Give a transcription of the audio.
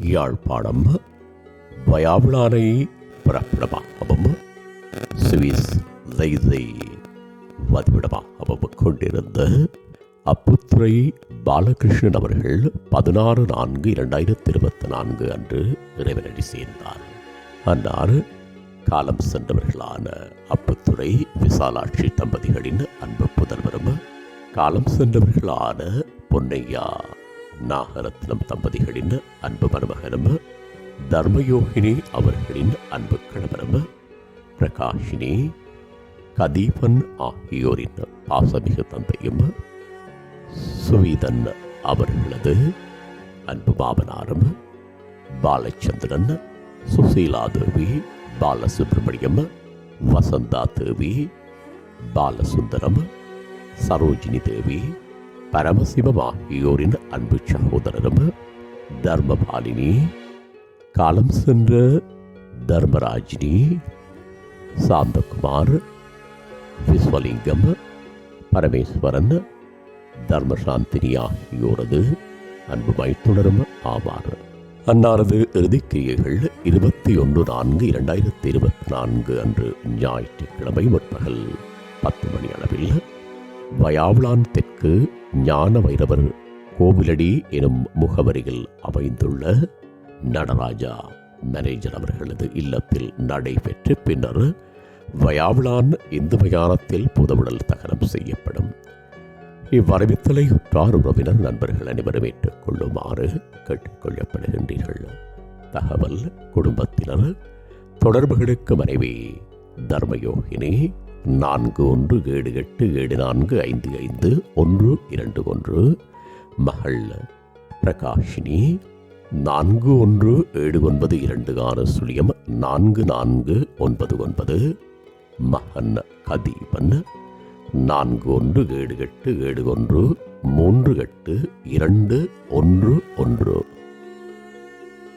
Yazhpanam வயாவிளானை பிறப்பிடமாகவும் Swiss லைதை வதிவிடமாகவும் கொண்டிருந்த அப்புத்துறை பாலகிருஷ்ணன் அவர்கள் பதினாறு நான்கு இரண்டாயிரத்தி இருபத்தி நான்கு அன்று இறைவனடி சேர்ந்தார். அன்னார் காலம் சென்றவர்களான அப்புத்துறை விசாலாட்சி தம்பதிகளின் அன்பு புதல்வரும் காலம் சென்றவர்களான பொன்னையா நாகரத்னம் தம்பதிகளின் அன்பு மருமகனும் தர்மயோகினி அவர்களின் அன்பு கணவரும் பிரகாஷினி கதீபன் ஆகியோரின் பாசமிகு தந்தையும் சுவீதன் அவர்களது அன்பு மாமனாரும் பாலச்சந்திரன் சுசீலா தேவி பாலசுப்ரமணியம் வசந்தா தேவி பாலசுந்தரம் சரோஜினி தேவி பரமசிவம் ஆகியோரின் அன்பு சகோதரரும் தர்மபாலினி. காலம் சென்ற தர்மராஜினி சாந்தகுமார் விஸ்வலிங்கம் பரமேஸ்வரன் தர்மசாந்தினி ஆகியோரது அன்பு மைத்துணரும் ஆவார். அன்னாரது இறுதிக்கிரியைகள் இருபத்தி ஒன்று நான்கு இரண்டாயிரத்தி இருபத்தி நான்கு அன்று ஞாயிற்றுக்கிழமை முற்பகல் பத்து மணி அளவில் வயாவளான் தெற்கு ஞான வைரவர் கோவிலடி எனும் முகவரியில் அமைந்துள்ள நடராஜா மேனேஜர் அவர்களது இல்லத்தில் நடைபெற்று பின்னர் வயாவிளான் இந்து மயானத்தில் புதவுடல் தகனம் செய்யப்படும். இவ்வரவித்தலை உற்றார் உறவினர் நண்பர்கள் அனைவரும் ஏற்றுக்கொள்ளுமாறு கேட்டுக்கொள்ளப்படுகின்றீர்கள். தகவல் குடும்பத்தினர் தொடர்புகளுக்கு மனைவி தர்மயோகினி நான்கு ஒன்று ஏழு எட்டு ஏழு நான்கு ஐந்து ஐந்து ஒன்று இரண்டு ஒன்று. மகள் பிரகாஷினி நான்கு ஒன்று ஏழு ஒன்பது இரண்டு ஆறு சுழியம் நான்கு நான்கு ஒன்பது ஒன்பது. மகன் கதீபன் நான்கு ஒன்று ஏழு எட்டு ஏழு ஒன்று மூன்று எட்டு இரண்டு ஒன்று ஒன்று.